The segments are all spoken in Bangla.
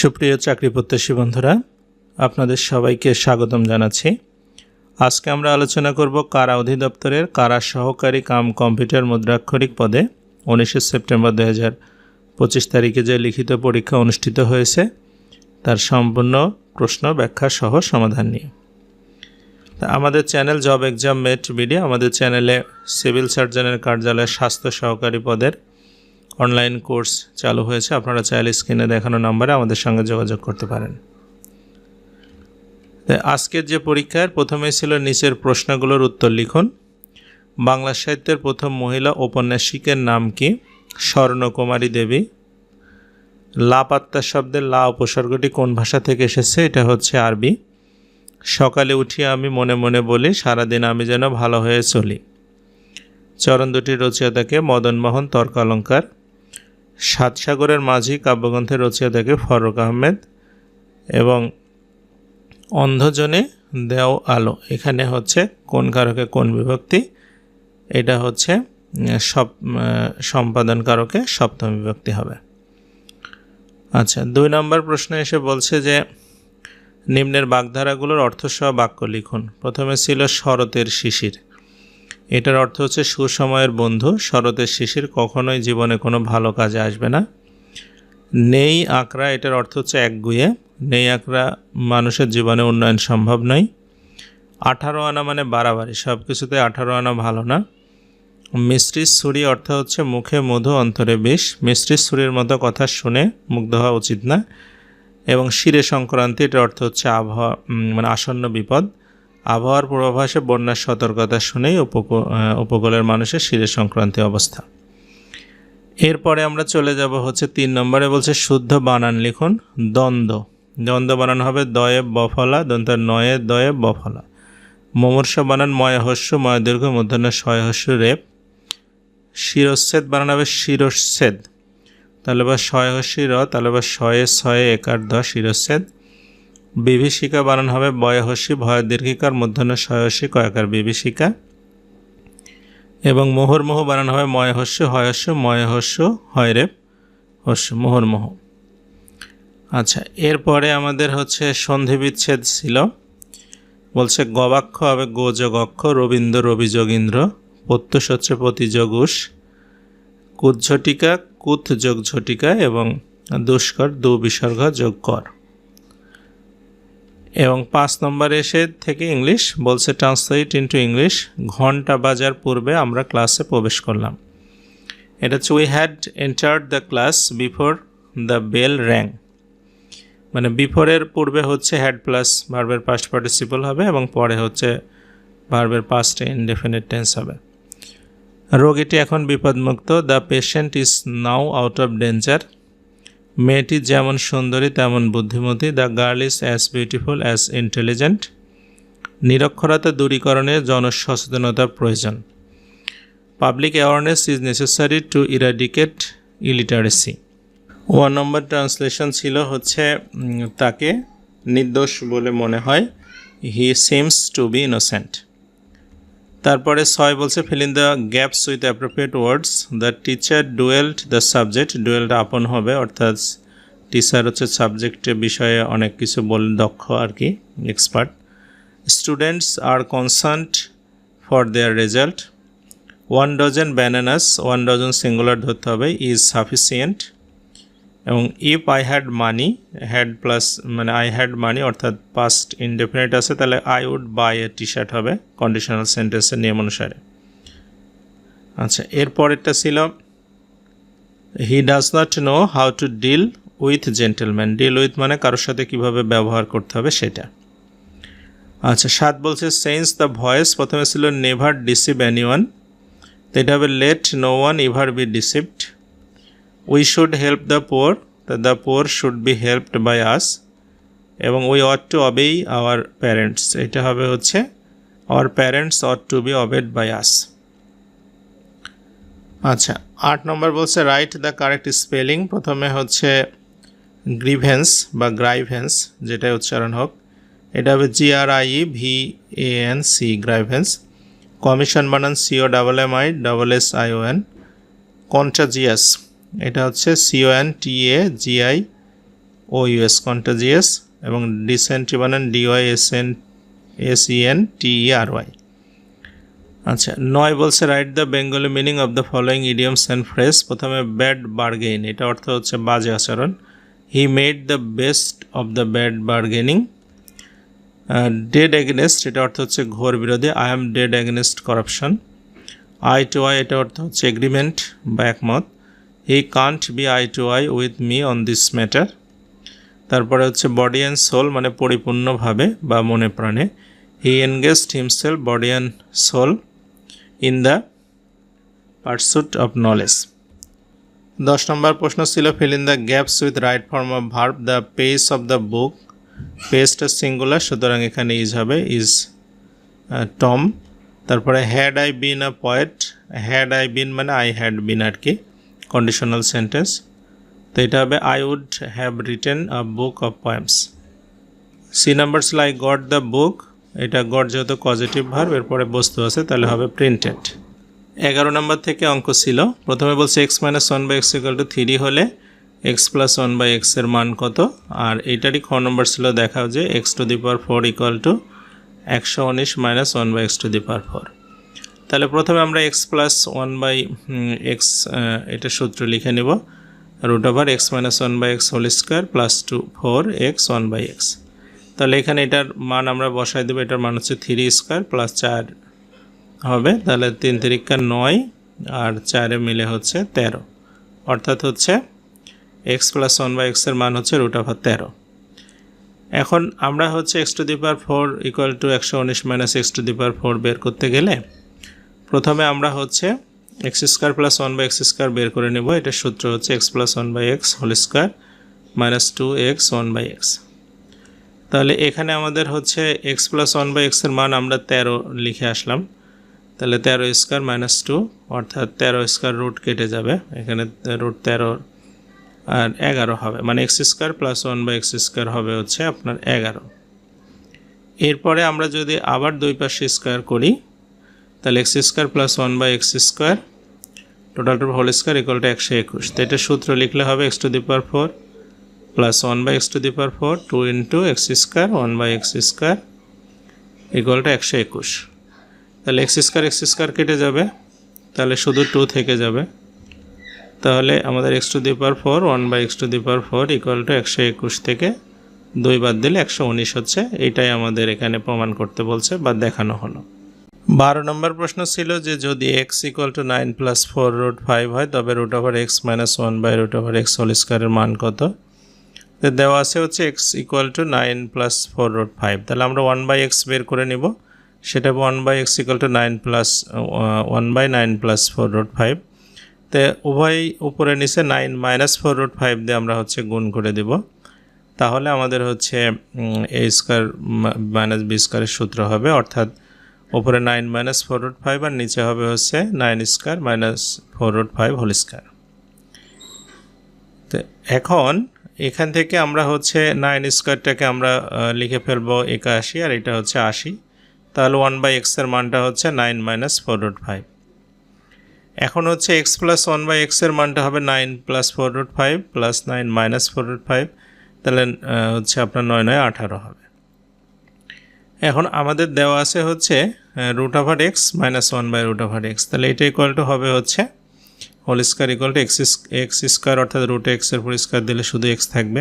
সুপ্রিয় চাকরি প্রত্যাশী বন্ধুরা, আপনাদের সবাইকে স্বাগতম জানাচ্ছি। আজকে আমরা আলোচনা করব কারা অধিদপ্তরের, কারা সহকারী কাম কম্পিউটার মুদ্রাক্ষরিক পদে। উনিশে সেপ্টেম্বর দু হাজার পঁচিশ তারিখে যে লিখিত পরীক্ষা অনুষ্ঠিত হয়েছে, তার সম্পূর্ণ প্রশ্ন ব্যাখ্যা সহ সমাধান নিয়ে। আমাদের channel job exam mate video আমাদের চ্যানেলে সিভিল সার্জনের কার্যালয়ে স্বাস্থ্য সহকারী পদের অনলাইন কোর্স চালু হয়েছে। আপনারা চাইলে স্ক্রিনে দেখানো নাম্বারে আমাদের সঙ্গে যোগাযোগ করতে পারেন। আজকের যে পরীক্ষার প্রথমেই ছিল নিচের প্রশ্নগুলোর উত্তর লিখুন। বাংলা সাহিত্যের প্রথম মহিলা ঔপন্যাসিকের নাম কি? স্বর্ণকুমারী দেবী। লাপাত্তা শব্দের লা উপসর্গটি কোন ভাষা থেকে এসেছে? এটা হচ্ছে আরবি। সকালে উঠিয়ে আমি মনে মনে বলি, সারাদিন আমি যেন ভালো হয়ে চলি। চরণ দুটির রচয়িতাকে মদনমোহন তর্কালঙ্কার সাত সাগরের মাঝি কাব্যগ্রন্থের থাকে ফরুক আহমেদ এবং অন্ধজনে দেও আলো। এখানে হচ্ছে কোন কারকে কোন বিভক্তি? এটা হচ্ছে সব সম্পাদন কারকে সপ্তম বিভক্তি হবে। আচ্ছা দুই নম্বর প্রশ্ন এসে বলছে যে, নিম্নের বাগধারাগুলোর অর্থসহ বাক্য লিখুন। প্রথমে ছিল শরতের শিশির। এটার অর্থ হচ্ছে সুসময়ের বন্ধু, শরতের শিশির, কখনোই জীবনে কোনো ভালো কাজে আসবে না। নেই আঁকড়া, এটার অর্থ হচ্ছে একগুয়ে নেই আঁকড়া মানুষের জীবনে উন্নয়ন সম্ভব নয়। আঠারো আনা মানে বাড়াবাড়ি সব কিছুতে আঠারো আনা ভালো না। মিষ্টির ছুরি অর্থ হচ্ছে মুখে মধু, অন্তরে বিষ। মিষ্টির ছুরির মতো কথা শুনে মুগ্ধ হওয়া উচিত না। এবং শিরে সংক্রান্তি, এটার অর্থ হচ্ছে আবহাওয়া মানে আসন্ন বিপদ। আবহাওয়ার পূর্বাভাসে বন্যার সতর্কতা শুনেই উপকূলের মানুষের শিরে সংক্রান্তি অবস্থা। এরপরে আমরা চলে যাব হচ্ছে তিন নম্বরে, বলছে শুদ্ধ বানান লিখুন, দ্বন্দ্ব। দ্বন্দ্ব বানান হবে দয়ে বফলা দন্ত নয়ে দয়ে বফলা। মমর্ষ বানান ময় হস্য, ময় দীর্ঘ মধ্যাহ্ন শয় হস্য রেপ। শিরচ্ছেদ বানান হবে শিরচ্ছেদ তাহলে বা শয় হস্যি র, তাহলে বা শয়ে ছয়ে একার দ শিরচ্ছেদ বিভীষিকা বানান হবে বয়হস্যি ভয় দীর্ঘিকার, মধ্যাহ্ন শয়সী কয়াকার বিভীষিকা। এবং মোহরমোহ বানানো হবে ময়হস্য হয়স্য ময়হস্য হয়রেপ হস্য মোহরমোহ। আচ্ছা এরপরে আমাদের হচ্ছে সন্ধি বিচ্ছেদ ছিল। বলছে, গবাক্ষ হবে গোযোগক্ষ রবীন্দ্র রবি যোগীন্দ্র প্রত্যুষ হচ্ছে প্রতিযোগুষ কুৎঝটিকা কুথ যোগ ঝটিকা এবং দুষ্কর দু বিসর্গ যোগ কর এবং পাঁচ নম্বর এসে থেকে ইংলিশ বলছে ট্রান্সলেট ইন্টু ইংলিশ। ঘণ্টা বাজার পূর্বে আমরা ক্লাসে প্রবেশ করলাম। এটা হচ্ছে we had entered the class before the bell rang মানে বিফোরের পূর্বে হচ্ছে হ্যাড প্লাস ভার্বের পাস্ট পার্টিসিপল হবে এবং পরে হচ্ছে ভার্বের পাস্ট ইনডেফিনিট টেন্স হবে। রোগীটি এখন বিপদমুক্ত। The patient is now out of danger মেয়েটি যেমন সুন্দরী, তেমন বুদ্ধিমতী। The girl is as beautiful as intelligent নিরক্ষরতা দূরীকরণে জনসচেতনতার প্রয়োজন। Public awareness is necessary to eradicate illiteracy one number translation ছিল হচ্ছে তাকে নির্দোষ বলে মনে হয়। He seems to be innocent তারপরে ছয় বলছে fill in the gaps with appropriate words the teacher dwelled the subject ডুয়েলটা upon হবে, অর্থাৎ টিচার হচ্ছে সাবজেক্টের বিষয়ে অনেক কিছু বল, দক্ষ আর কি expert students R concerned for their result one dozen bananas one dozen singular ধরতে হবে ইজ সাফিসিয়েন্ট এবং if I had money had plus মানে আই হ্যাড মানি অর্থাৎ পাস্ট ইনডেফিনেট আছে, তাহলে I would buy a T shirt হবে কন্ডিশনাল সেন্টেন্সের নিয়ম অনুসারে। আচ্ছা এরপরেরটা ছিল he does not know how to deal with gentleman deal with মানে কারোর সাথে কীভাবে ব্যবহার করতে হবে সেটা। আচ্ছা সাত বলছে সেন্স দ্য ভয়েস প্রথমে ছিল নেভার ডিসিভ এনি ওয়ান তো এটা হবে let no one ever be deceived we should help the poor the poor should be helped by us এবং we ought to obey our parents এটা হবে হচ্ছে our parents ought to be obeyed by us আচ্ছা আট নম্বর বলছে রাইট দ্য কারেক্ট স্পেলিং প্রথমে হচ্ছে গ্রিভেন্স বা গ্রাইভেন্স যেটাই উচ্চারণ হোক। এটা হবে G R I V A N C grievance commission বানান C O double M I double S I O N contagious এটা হচ্ছে C O N T A G I O U S contagious এবং ডিসেন্ট্রি বানান D Y S N S E N T E R Y আচ্ছা নয় বলছে right the Bengali meaning of the following idioms and phrase প্রথমে ব্যাড বার্গেইন এটা অর্থ হচ্ছে বাজে আচরণ। He made the best of the bad bargaining dead against এটা অর্থ হচ্ছে ঘোর বিরোধী। I am dead against corruption eye to eye এটা অর্থ হচ্ছে এগ্রিমেন্ট বা একমত। He can't be eye to eye with me on this matter তারপরে হচ্ছে বডি অ্যান্ড সোল মানে পরিপূর্ণভাবে বা মনে প্রাণে। He engaged himself body and soul in the pursuit of knowledge দশ নম্বর প্রশ্ন ছিল fill in the gaps with right form of verb the pace of the book পেসটা singular সুতরাং এখানে ইজ হবে ইজ টম তারপরে had I been a poet had I been মানে আই হ্যাড বিন আর কি। কন্ডিশনাল সেন্টেন্স তো এটা হবে I would have written a book of poems see numbers like God the book এটা গড যেহেতু পজিটিভ ভার্ব এরপরে বস্তু আছে, তাহলে হবে প্রিন্টেড এগারো নম্বর থেকে অঙ্ক ছিল। প্রথমে বলছে x minus one by x equal to three হলে এক্স প্লাস ওয়ান বাই এক্সের মান কত? আর এইটারই খ নম্বর ছিল, দেখাও যে x to the power four equal to একশো উনিশ minus one by x to the power four তাহলে প্রথমে আমরা x plus one by x এটা সূত্র লিখে নেব। Root over x minus one by x whole square plus two four x one by x তাহলে এখানে এটার মান আমরা বসাই দেবো, এটার মান হচ্ছে থ্রি স্কোয়ার প্লাস চার হবে। তাহলে তিন তিরিকা নয় আর চারে মিলে হচ্ছে তেরো। অর্থাৎ হচ্ছে এক্স প্লাস ওয়ান বাই এক্সের মান হচ্ছে রুট ওভার তেরো। এখন আমরা হচ্ছে x to the power four equal to একশো উনিশ minus x to the power four বের করতে গেলে প্রথমে আমরা হচ্ছে x square plus one by x square বের করে নেব। এটার সূত্র হচ্ছে x plus one by x whole square minus two x one by x. তাহলে এখানে আমাদের হচ্ছে এক্স প্লাস ওয়ান বাই এক্সের মান আমরা তেরো লিখে আসলাম। তাহলে তেরো স্কোয়ার মাইনাস টু, অর্থাৎ তেরো স্কোয়ার রুট কেটে যাবে। এখানে রুট তেরো আর এগারো হবে। মানে x square plus one by x square হবে হচ্ছে আপনার এগারো। এরপরে আমরা যদি আবার দুই পাশে স্কোয়ার করি তাহলে x square plus one by x square total two whole square equal to একশো একুশ। তো এটা সূত্র লিখলে হবে x to the power four plus one by x to the power four two into x square one by x square equal to একশো একুশ। তাহলে এক্স স্কোয়ার এক্স স্কোয়ার কেটে যাবে। তাহলে শুধু টু থেকে যাবে। তাহলে আমাদের x to the power four one by x to the power four equal to একশো একুশ থেকে দুই বাদ দিলে একশো উনিশ হচ্ছে। এটাই আমাদের এখানে প্রমাণ করতে বলছে বা দেখানো হলো। বারো নম্বর প্রশ্ন ছিল যে যদি x equal to nine plus four root five হয়, তবে root over x minus one by root over x whole স্কোয়ারের মান কত? দেওয়া আছে হচ্ছে x equal to nine plus four root five তাহলে আমরা ওয়ান বাই এক্স বের করে নিব। সেটা one by x equal to nine plus one by nine plus four root five তো উভয় উপরে নিচে nine minus four root five দিয়ে আমরা হচ্ছে গুণ করে দেব। তাহলে আমাদের হচ্ছে এ স্কোয়ার মাইনাস বি স্কোয়ারের সূত্র হবে। অর্থাৎ ওপরে nine minus four root five আর নিচে হবে হচ্ছে nine square minus four root five whole square তো এখন এখান থেকে আমরা হচ্ছে নাইন স্কোয়ারটাকে আমরা লিখে ফেলব একাশি আর এটা হচ্ছে আশি। তাহলে ওয়ান বাই এক্সের মানটা হচ্ছে nine minus four root five এখন হচ্ছে এক্স প্লাস ওয়ান বাই এক্সের মানটা হবে nine plus four root five plus nine minus four root five তাহলে হচ্ছে আপনার নয় নয় আঠারো হবে। এখন আমাদের দেওয়া আছে হচ্ছে root over x minus one by root over x তাহলে এটা ইকুয়াল টু হবে হচ্ছে whole square equal to x x square অর্থাৎ রুট এক্সের উপর স্কোয়ার দিলে শুধু এক্স থাকবে।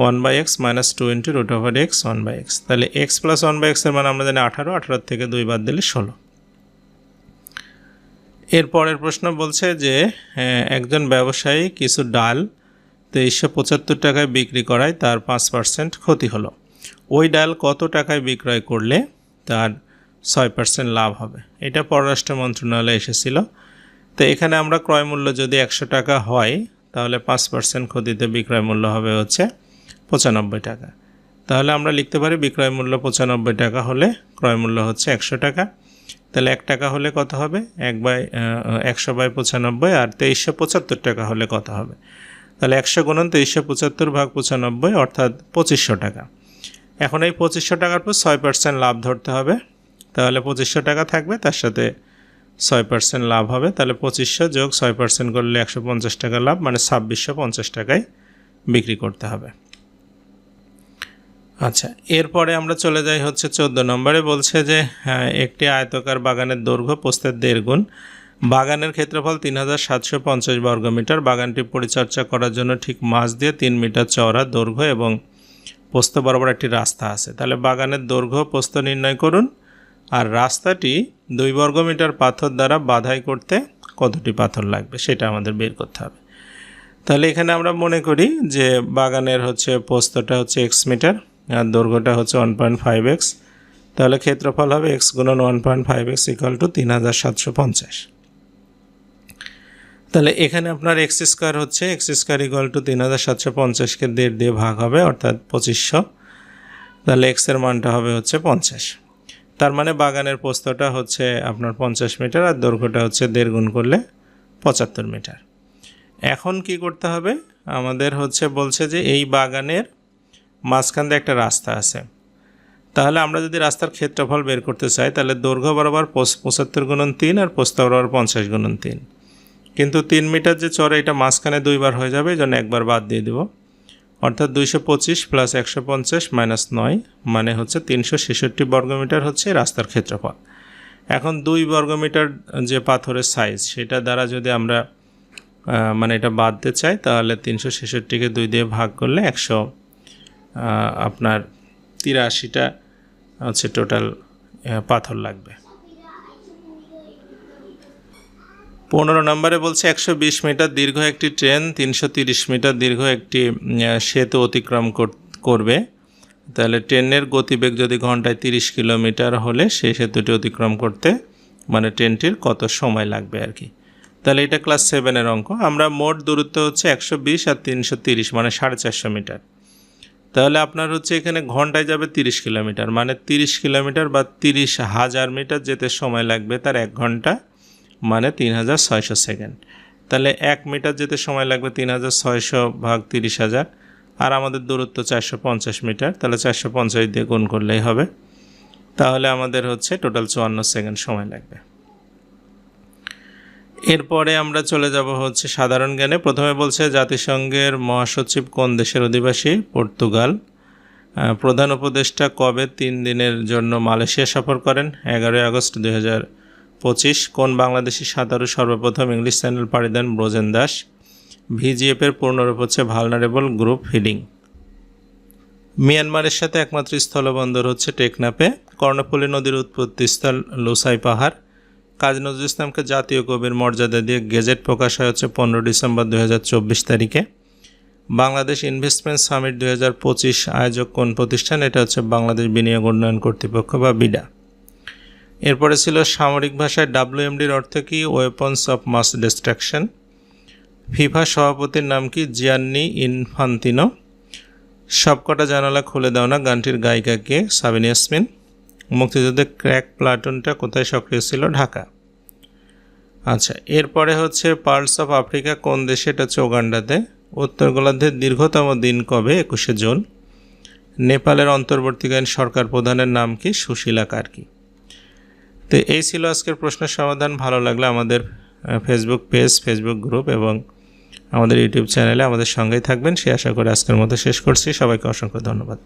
One by x minus two into root over x one by x তাহলে এক্স প্লাস ওয়ান বাই এক্সের মানে আমরা জানি আঠারো, আঠারোর থেকে দুই বাদ দিলে ষোলো। এর পরের প্রশ্ন বলছে যে একজন ব্যবসায়ী কিছু ডাল তেইশশো পঁচাত্তর টাকায় বিক্রি করায় তার পাঁচ পার্সেন্ট ক্ষতি হলো। ওই ডাল কত টাকায় বিক্রয় করলে তার ছয় পার্সেন্ট লাভ হবে? এটা পররাষ্ট্র মন্ত্রণালয়ে এসেছিল। তো এখানে আমরা ক্রয় মূল্য যদি একশো টাকা হয়, তাহলে পাঁচ পার্সেন্ট ক্ষতিতে বিক্রয় মূল্য হবে হচ্ছে পঁচানব্বই টাকা। তাহলে আমরা লিখতে পারি বিক্রয় মূল্য পঁচানব্বই টাকা হলে ক্রয় মূল্য হচ্ছে একশো টাকা। তাহলে এক টাকা হলে কত হবে? এক বাই একশো বাই পঁচানব্বই আর তেইশশো পঁচাত্তর টাকা হলে কত হবে? তাহলে একশো গুণন তেইশশো পঁচাত্তর ভাগ পঁচানব্বই অর্থাৎ পঁচিশশো টাকা। এখন এই পঁচিশশো টাকার পর ছয় পার্সেন্ট লাভ ধরতে হবে। তাহলে পঁচিশশো টাকা থাকবে তার সাথে ছয় পার্সেন্ট লাভ হবে। তাহলে পঁচিশশো যোগ ছয় পার্সেন্ট করলে একশো পঞ্চাশ টাকা লাভ মানে ছাব্বিশশো পঞ্চাশ টাকায় বিক্রি করতে হবে। আচ্ছা এরপরে আমরা চলে যাই হচ্ছে চোদ্দ নম্বরে। বলছে যে হ্যাঁ, একটি আয়তকার বাগানের দৈর্ঘ্য পোস্তের দেড় গুণ বাগানের ক্ষেত্রফল তিন হাজার সাতশো পঞ্চাশ বর্গমিটার। বাগানটি পরিচর্যা করার জন্য ঠিক মাছ দিয়ে তিন মিটার চওড়া দৈর্ঘ্য এবং পোস্ত বরাবর একটি রাস্তা আছে। তাহলে বাগানের দৈর্ঘ্য পোস্ত নির্ণয় করুন। আর রাস্তাটি দুই বর্গ মিটার পাথর দ্বারা বাধাই করতে কতটি পাথর লাগবে সেটা আমাদের বের করতে হবে। তাহলে এখানে আমরা মনে করি যে বাগানের হচ্ছে পোস্তটা হচ্ছে এক্স মিটার আর দৈর্ঘ্যটা হচ্ছে ওয়ান পয়েন্ট ফাইভ এক্স তাহলে ক্ষেত্রফল হবে এক্স গুণন one point five x equal to তিন হাজার সাতশো পঞ্চাশ। তাহলে এখানে আপনার এক্স স্কোয়ার হচ্ছে এক্স স্কোয়ার ইকুয়াল টু তিন হাজার সাতশো পঞ্চাশকে দেড় দিয়ে ভাগ হবে, অর্থাৎ পঁচিশশো। তাহলে এক্সের মানটা হবে হচ্ছে পঞ্চাশ। তার মানে বাগানের পোস্তটা হচ্ছে আপনার পঞ্চাশ মিটার আর দৈর্ঘ্যটা হচ্ছে দেড় গুণ করলে পঁচাত্তর মিটার। এখন কি করতে হবে? আমাদের হচ্ছে বলছে যে এই বাগানের মাঝখান দিয়ে একটা রাস্তা আছে। তাহলে আমরা যদি রাস্তার ক্ষেত্রফল বের করতে চাই, তাহলে দৈর্ঘ্য বরাবর পঁচাত্তর গুণন তিন আর পোস্ত বরাবর পঞ্চাশ গুণন তিন। কিন্তু তিন মিটার যে চড়ে এটা মাঝখানে দুইবার হয়ে যাবে এই জন্য একবার বাদ দিয়ে দেব। অর্থাৎ দুইশো পঁচিশ প্লাস একশো পঞ্চাশ মাইনাস নয় মানে হচ্ছে তিনশো ছেষট্টি বর্গমিটার হচ্ছে রাস্তার ক্ষেত্রফল। এখন দুই বর্গমিটার যে পাথরের সাইজ সেটা দ্বারা যদি আমরা মানে এটা বাদতে চাই, তাহলে তিনশো ছেষট্টিকে দুই দিয়ে ভাগ করলে একশো আপনার তিরাশিটা হচ্ছে টোটাল পাথর লাগবে। পনেরো নম্বরে বলছে একশো বিশ মিটার দীর্ঘ একটি ট্রেন, তিনশো তিরিশ মিটার দীর্ঘ একটি সেতু অতিক্রম করবে। তাহলে ট্রেনের গতিবেগ যদি ঘন্টায় তিরিশ কিলোমিটার হলে সেই সেতুটি অতিক্রম করতে মানে ট্রেনটির কত সময় লাগবে আর কি। তাহলে এটা ক্লাস সেভেনের অঙ্ক। আমরা মোট দূরত্ব হচ্ছে একশো বিশ আর তিনশো তিরিশ মানে সাড়ে চারশো মিটার। তাহলে আপনার হচ্ছে এখানে ঘন্টায় যাবে তিরিশ কিলোমিটার মানে তিরিশ কিলোমিটার বা তিরিশ হাজার মিটার যেতে সময় লাগবে তার এক ঘণ্টা মানে তিন হাজার ছয়শো সেকেন্ড। তাহলে এক মিটার যেতে সময় লাগবে তিন হাজার ছয়শো ভাগ তিরিশ হাজার, আর আমাদের দূরত্ব চারশো পঞ্চাশ মিটার, তাহলে চারশো পঞ্চাশ দিয়ে গুণ করলেই হবে। তাহলে আমাদের হচ্ছে টোটাল চুয়ান্ন সেকেন্ড সময় লাগবে। এরপরে আমরা চলে যাব হচ্ছে সাধারণ জ্ঞানে। প্রথমে বলছে জাতিসংঘের মহাসচিব কোন দেশের অধিবাসী? পর্তুগাল। প্রধান উপদেষ্টা কবে তিন দিনের জন্য মালয়েশিয়া সফর করেন? এগারোই আগস্ট দুই হাজার পঁচিশ, কোন বাংলাদেশি সাঁতারু সর্বপ্রথম ইংলিশ চ্যানেল পাড়ি দেন ব্রোজেন দাস? ভিজিএফের পূর্ণরূপ হচ্ছে ভালনারেবল গ্রুপ হিডিং। মিয়ানমারের সাথে একমাত্র স্থলবন্দর হচ্ছে টেকনাপে কর্ণফুলী নদীর উৎপত্তিস্থল লোসাই পাহাড়। কাজী নজরুল ইসলামকে জাতীয় কবির মর্যাদা দিয়ে গেজেট প্রকাশ হয় হচ্ছে পনেরো ডিসেম্বর দু হাজার চব্বিশ তারিখে। বাংলাদেশ ইনভেস্টমেন্ট সামিট দুই হাজার পঁচিশ আয়োজক কোন প্রতিষ্ঠান? এটা হচ্ছে বাংলাদেশ বিনিয়োগ উন্নয়ন কর্তৃপক্ষ বা বিডা। এরপরে ছিল সামরিক ভাষায় ডাব্লিউএমডির অর্থ কি? Weapons of mass destruction FIFA সভাপতির নাম কি? Gianni Infantino. সবকটা জানালা খুলে দাও না গানটির গায়িকা কে সাবিন ইয়াসমিন। মুক্তিযুদ্ধের ক্র্যাক প্লাটুনটা কোথায় সক্রিয় ছিল? ঢাকা। আচ্ছা এরপরে হচ্ছে পার্লস অফ আফ্রিকা কোন দেশে? এটা হচ্ছে ওগান্ডাতে উত্তর গোলার্ধের দীর্ঘতম দিন কবে? একুশে জুন। নেপালের অন্তর্বর্তীকালীন সরকার প্রধানের নাম কি? সুশীলা কার্কি। তো এই ছিল আজকের প্রশ্নের সমাধান। ভালো লাগলে আমাদের ফেসবুক পেজ ফেসবুক গ্রুপ এবং আমাদের ইউটিউব চ্যানেলে আমাদের সঙ্গেই থাকবেন। সে আশা করে আজকের মতো শেষ করছি। সবাইকে অসংখ্য ধন্যবাদ।